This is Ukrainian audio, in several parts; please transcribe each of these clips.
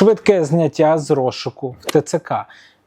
швидке зняття з розшуку в ТЦК.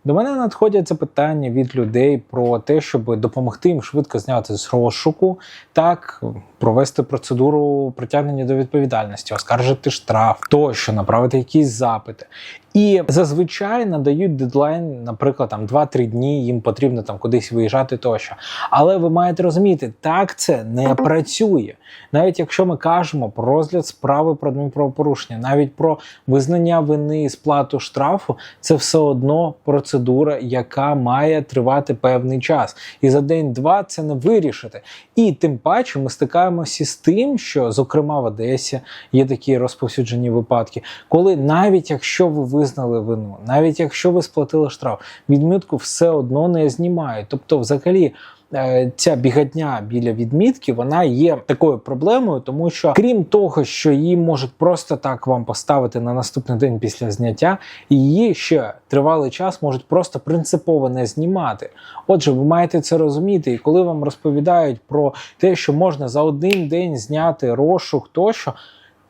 До мене надходять запитання від людей про те, щоб допомогти їм швидко зняти з розшуку, так провести процедуру притягнення до відповідальності, оскаржити штраф, тощо направити якісь запити. І зазвичай надають дедлайн, наприклад, там 2-3 дні, їм потрібно там кудись виїжджати тощо. Але ви маєте розуміти, так це не працює. Навіть якщо ми кажемо про розгляд справи про адмінправопорушення, навіть про визнання вини і сплату штрафу, це все одно процедура, яка має тривати певний час. І за день-два це не вирішити. І тим паче ми стикаємося з тим, що, зокрема, в Одесі є такі розповсюджені випадки, коли навіть якщо ви визнали вину, навіть якщо ви сплатили штраф, відмітку все одно не знімають. Тобто, взагалі. е, Ця бігатня біля відмітки вона є такою проблемою, тому що крім того, що її можуть просто так вам поставити на наступний день після зняття, її ще тривалий час можуть просто принципово не знімати. Отже, ви маєте це розуміти, і коли вам розповідають про те, що можна за один день зняти розшук тощо,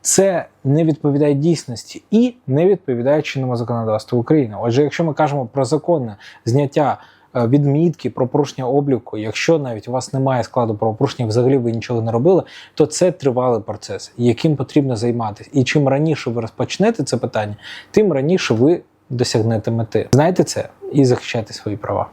це не відповідає дійсності і не відповідає чинному законодавству України. Отже, якщо ми кажемо про законне зняття е, відмітки про порушення обліку, якщо навіть у вас немає складу правопорушення, взагалі ви нічого не робили, то це тривалий процес, яким потрібно займатися. І чим раніше ви розпочнете це питання, тим раніше ви досягнете мети. Знайте це і захищайте свої права.